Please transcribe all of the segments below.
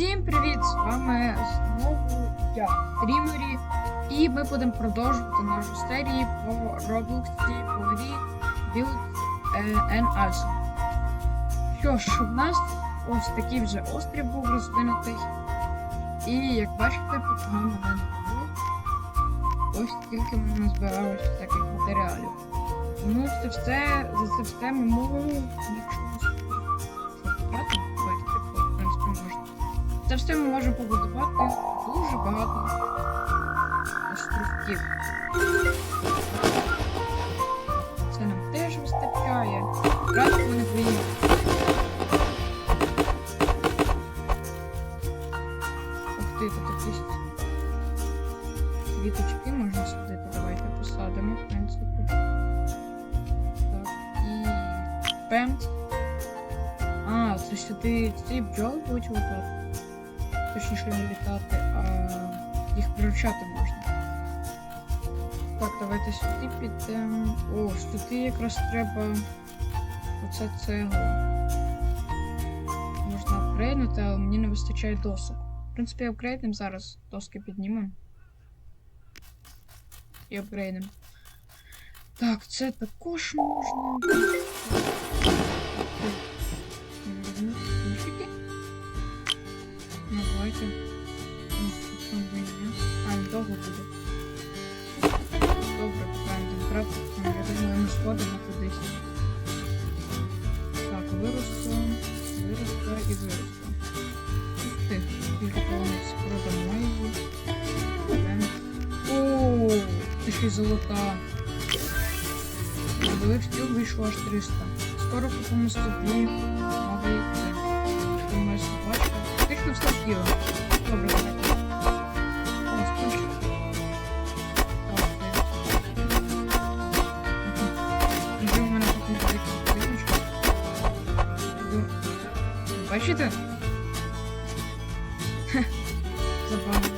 Всім привіт! З вами знову я, Рімері, і ми будемо продовжувати нашу серію по Роблоксі по грі Build е, and Alpha. Що ж, у нас ось такий вже острів був розвинутий. І як бачите, поки мене не було, ось тільки ми назбиралося таких матеріалів. Тому це все, за це все ми можемо, Це все ми можемо побудувати дуже багато островків. Це нам теж вистачає. Раз вони приїхали. Ух ти, тут якісь квіточки можна садити. Давайте посадимо, в принципі. Так, і пемт. А, це сюди ці бджоли будуть летати. Точніше не літати, а їх приручати можна. Так, давайте сюди підемо. О, сюди якраз треба оце цегла. Можна апгрейднути, але мені не вистачає досок. В принципі, апгрейднемо зараз доски піднімемо. І апгрейднемо. Так, це також можна. Давайте. А, довго буде. Добре, правильно. Правда, я думаю, ми сходимо кудись. Так, виросло, виросло і виросло. Ти, полуниць продамо її. Беремо. О, ти ще й золота. Нових стіл вийшло аж 300. Скоро купимо собі новий. Фактично все тіло. Добре, давайте. О, скучно. Так, Мгм. Вже у мене тут не велика будиночка. Ну, Бачите? Хе. Забавно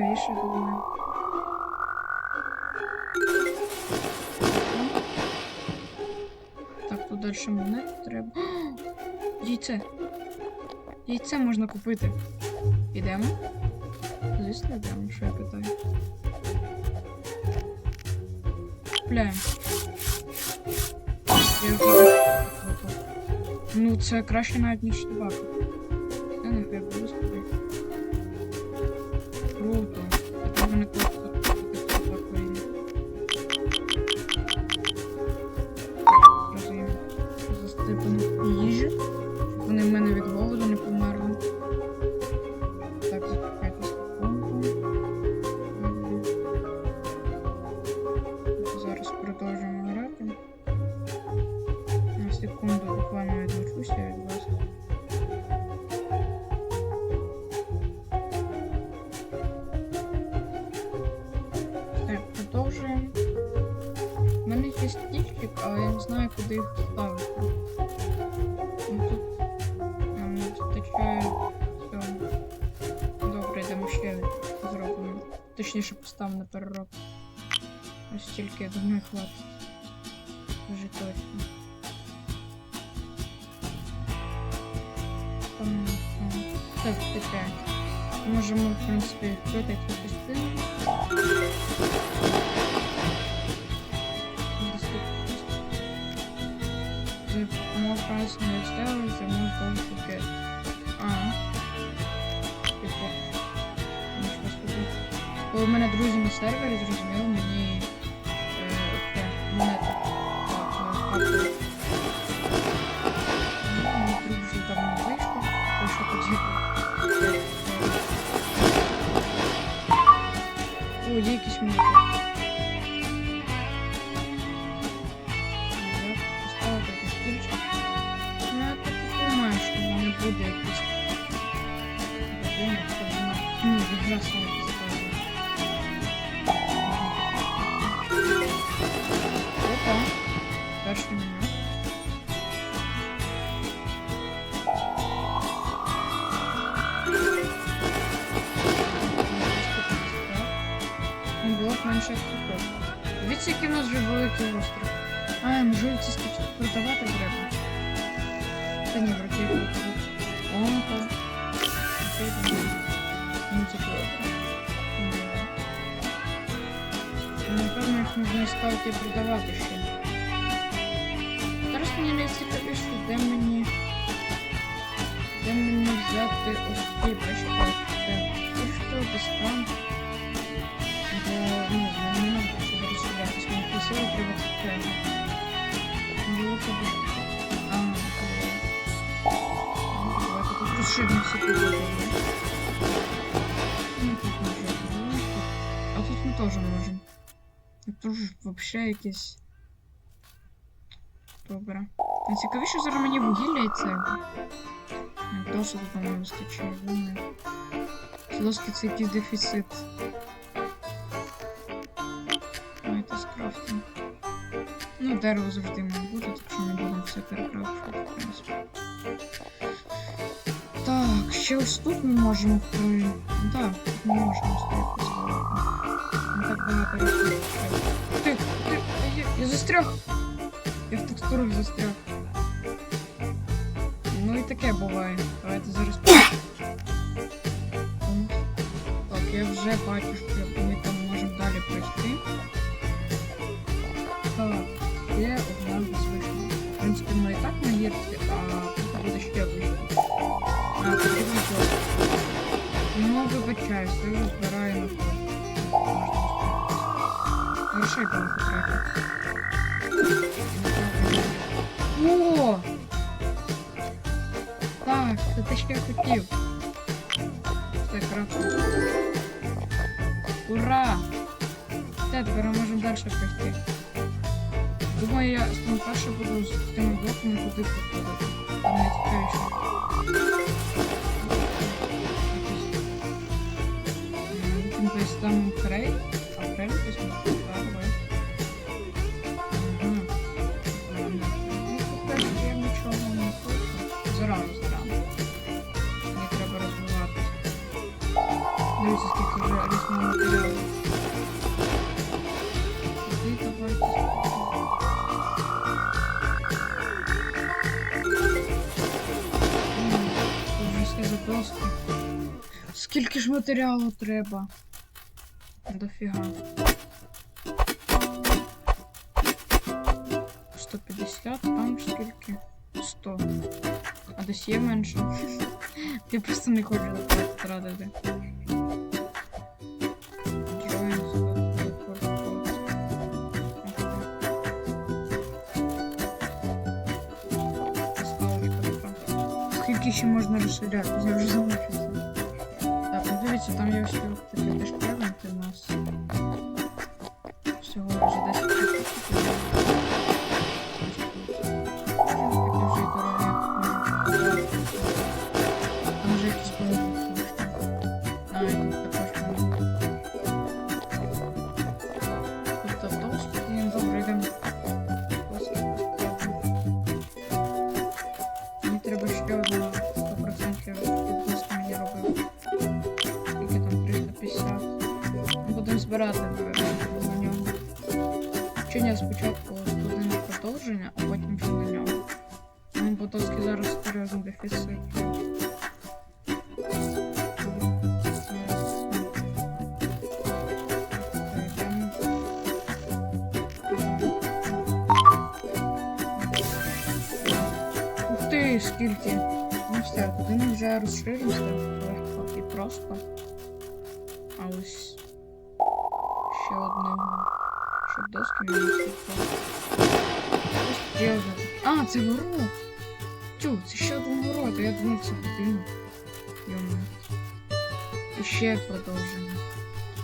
цікавіше, думаю. Так, тут далі монет треба. Яйце. Яйце можна купити. Ідемо? Звісно, йдемо, що я питаю. Купляємо. Ну, це краще навіть, ніж табако. зробимо. Точніше поставимо на переробку. Ось тільки, я думаю, хватить. Вже точно. Там, там. Так, таке. Можемо, в принципі, відкрити цю частину. The more price in your style, the more gold you get. А. В мене друзі на сервері, зрозуміло, мені е, монети. Так. Ну, Мій друг вже давно вийшов, що тоді. О, якісь монети. Їх можна ставити продавати ще. Зараз мені найцікавіше, де мені. Де мені взяти ось ці бачите, ті, що там. Бо, ну, не можна сюди розстрілятися, мені треба це. Було це буде. А, Давайте тут тут може бути. А тут ми теж можемо. Тут ж вообще якесь. Добре. Найцікавіше зараз мені вугілля і це. Там не вистачає. Доски це якийсь дефіцит. Давайте скрафтимо. Ну, дерево завжди має бути, так що не будемо все перекрафтувати, в принципі. Так, ще ось тут ми можемо при... Так, тут ми можемо стояти Ти, ти, я, я застряг! Я в текстурах застряг. Ну і таке буває. Давайте зараз. Так, я вже бачу, що ми там можемо далі пройти. Так, є одна вишня. В принципі, ми і так на гірці, а тут буде ще вище. А, потрібно. Ну, вибачаюсь, я вже збираю на. Грошей треба. О! Так, це я хотів. Все, крафтимо. Ура! Все, тепер ми можемо далі пройти. Думаю, я перше буду з тими блоками туди проходити. Найцікавіше. Там крей, а крей візьмемо. Дивіться, скільки вже різного матеріалу. Скільки ж матеріалу треба? Дофіга. 150, там скільки? 100. А десь є менше. Я просто не хочу так тратити. Ще можна розширяти? Я вже замучився. Так, дивіться, там є все Ну все, один вже розширився легко і просто. А ось еще одного. Щоб доски не виступали. А, це город! Тю, це ще один город, я думав, це будинок. Йома. І ще продовження.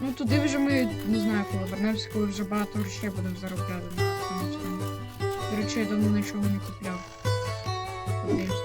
Ну туди вже ми не знаю, коли вернемося, коли вже багато грошей будемо заробляти. До речі, я давно нічого не купляв. Подивимося.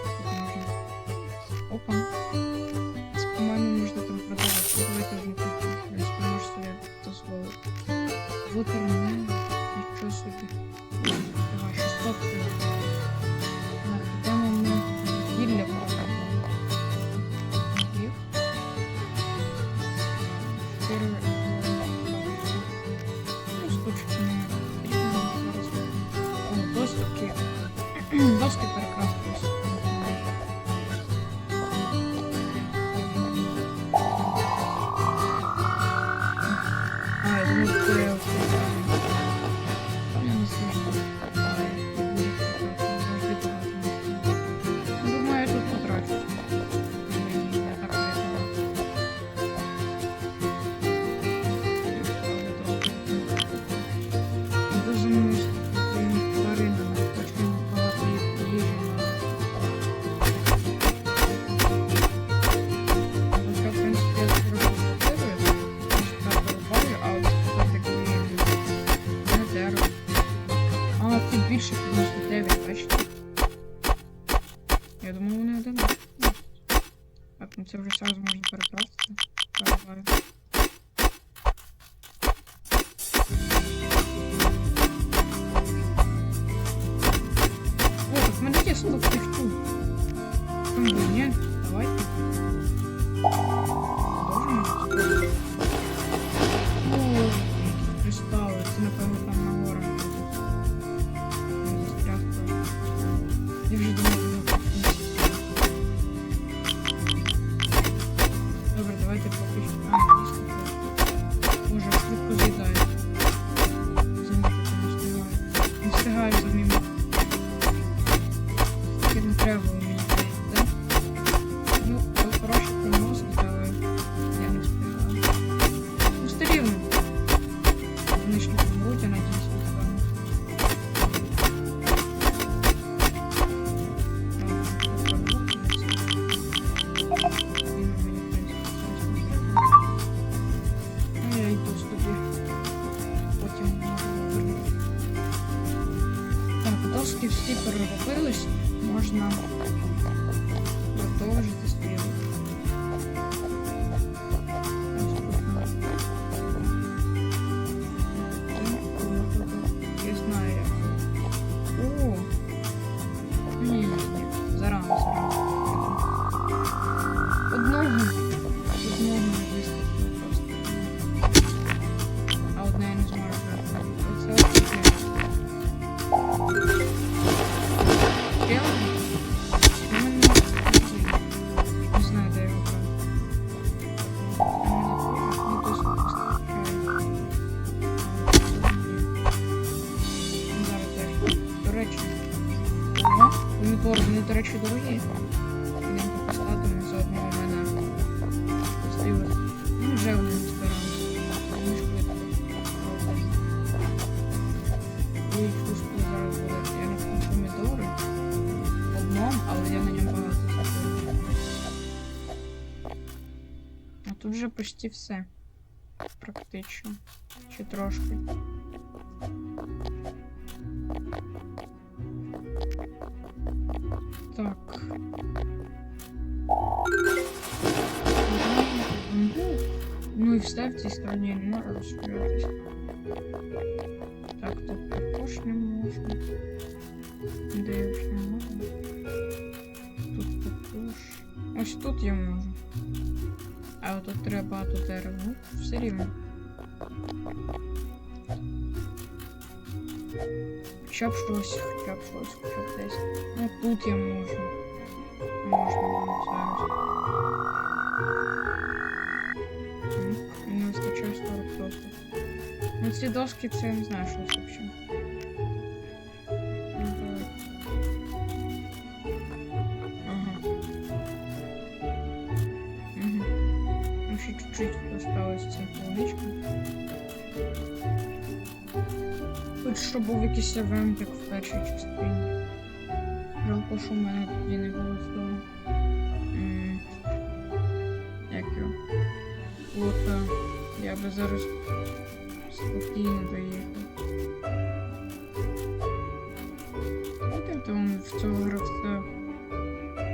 mam вже почти все. Практично. Ще трошки. Так. Ну и вставьте сравнение, ну, разберетесь. Так, тут покушнем можно. Да и вообще можно. Тут покуш. Значит, тут я можно. А тут треба тут дерево. Ну, все рівно. Хоча б щось, хоча б щось, хоча б десь. Ну тут я можу. Можна ну, зараз. Не вистачає 40 просто. Ну ці доски це я не знаю, що це взагалі. чуть-чуть осталось ця Хоть що був якийсь в першій частині. Жалко, що в мене тоді не було цього. Як його? Лота. Я бы зараз спокійно доїхав. Он в цього гравця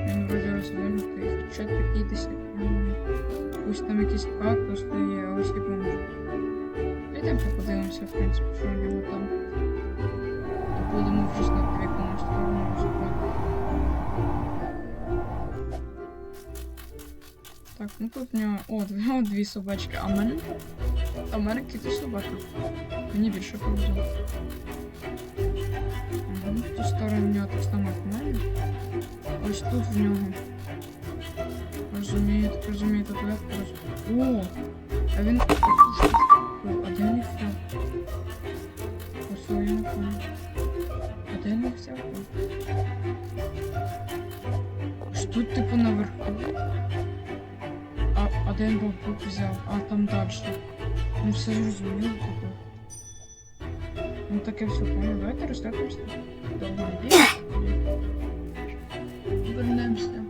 він вроді розвинутий. Що такий десять? Ось там якийсь кактус є, а ось і бомж. Йдемо подивимося, в принципі, що в нього там. То будемо вже знати, в якому сторону розбити. Так, ну тут в нього. О, нього дві собачки, а в мене. А мене кіт собака. Мені більше повезло. В ту сторону в нього так само в. Ось тут в нього. Розумію, так розумію, тут легко роз... О! А він. А де їх взяв? Я не понял. А де їх взяв? Ось тут типу наверху. А, а де він бабук взяв? А там дальше. Ну все зрозуміло типу. Ну таке все понял. Давайте розглянемося. Довго не. Вернемося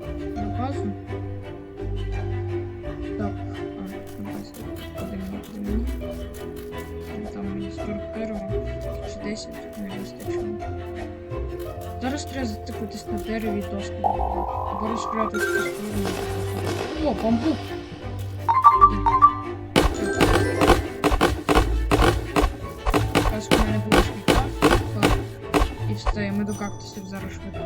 на дереві доску. Або розправитись по сторону. О, бамбук! Раз у мене було швидка, і все, ми до кактусів зараз швидко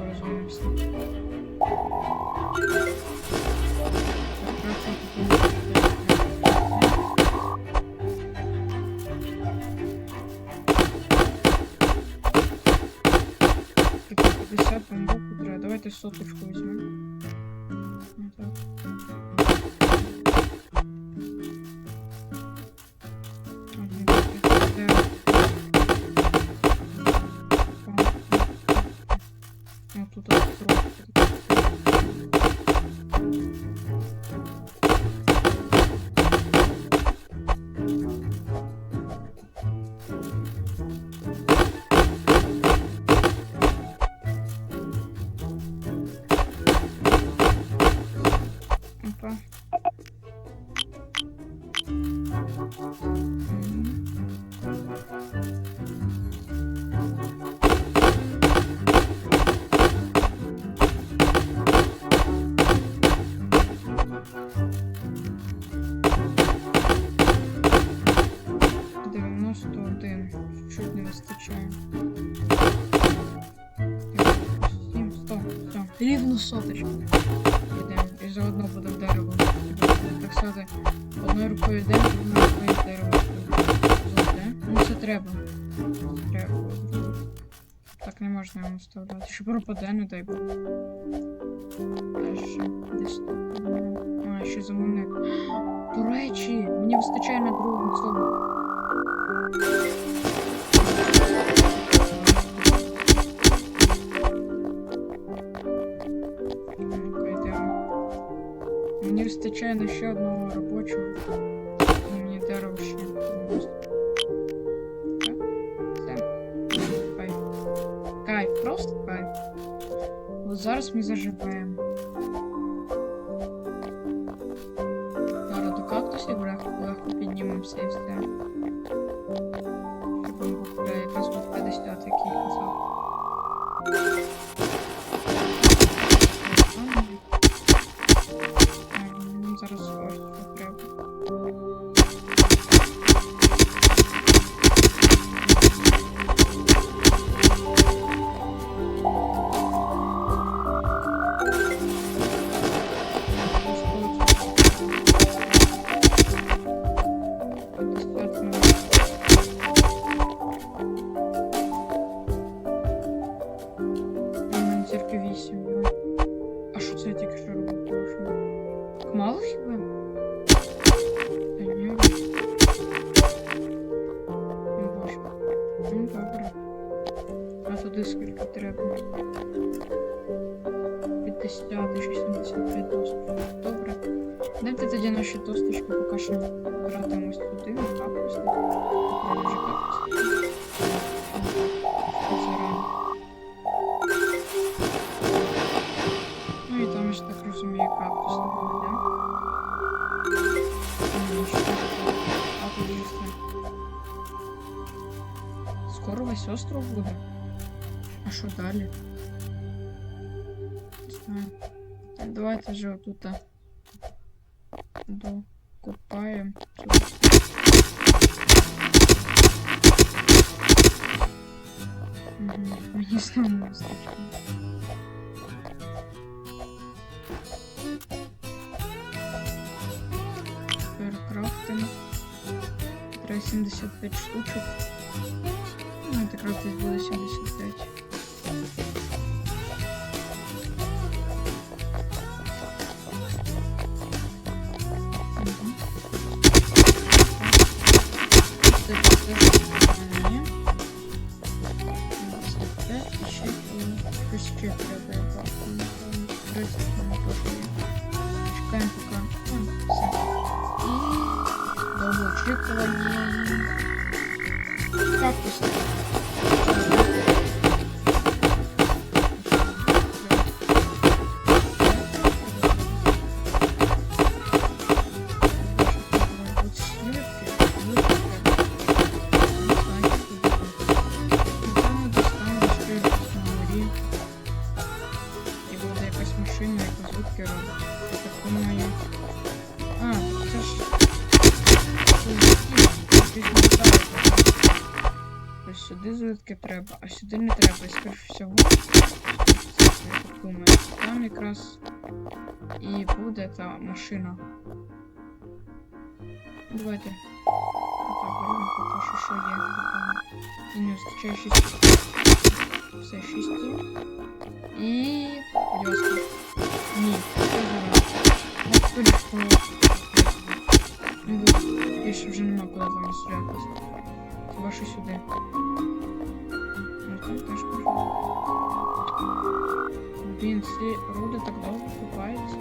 сто. Рівно соточку. Йдемо. І заодно буде дерево. Так сказати, одною рукою йдемо, другою рукою дерево. Ну це треба. Треба. Так не можна йому вставляти. Що пропаде, не дай Бог. Дальше. Десь. А, ще замовник. До речі, мені вистачає на другу цього. Мені вистачає на ще одного робочого. І Мені дерево ще. не вистачить. Так, Все. Кайф. Кайф, просто кайф. От зараз ми заживаємо. Ще кактус буде. Скоро весь остров буде. А что далі? Не знаю. Так, давайте вже отут а. докупаємо. Мені знову не вистачило. 75 штучок. Ну, это якраз здесь было 75. Буде якась машина, яка звуки робить. Я так думаю. А, це. Звуки. Якісь. Ось сюди звідки треба, а сюди не треба, і скоріше всього. Так думаю. Там якраз і буде та машина. Давайте. Так, беремо поки що, що є. І не вистачає 6. Все, 6 є. І... Поділося. Ні, це зараз. Ну, скоріше, Ну, бо більше вже нема куди там стрілятися. Хіба що сюди. Ну, там теж можна. Блін, ці руди так довго купаються.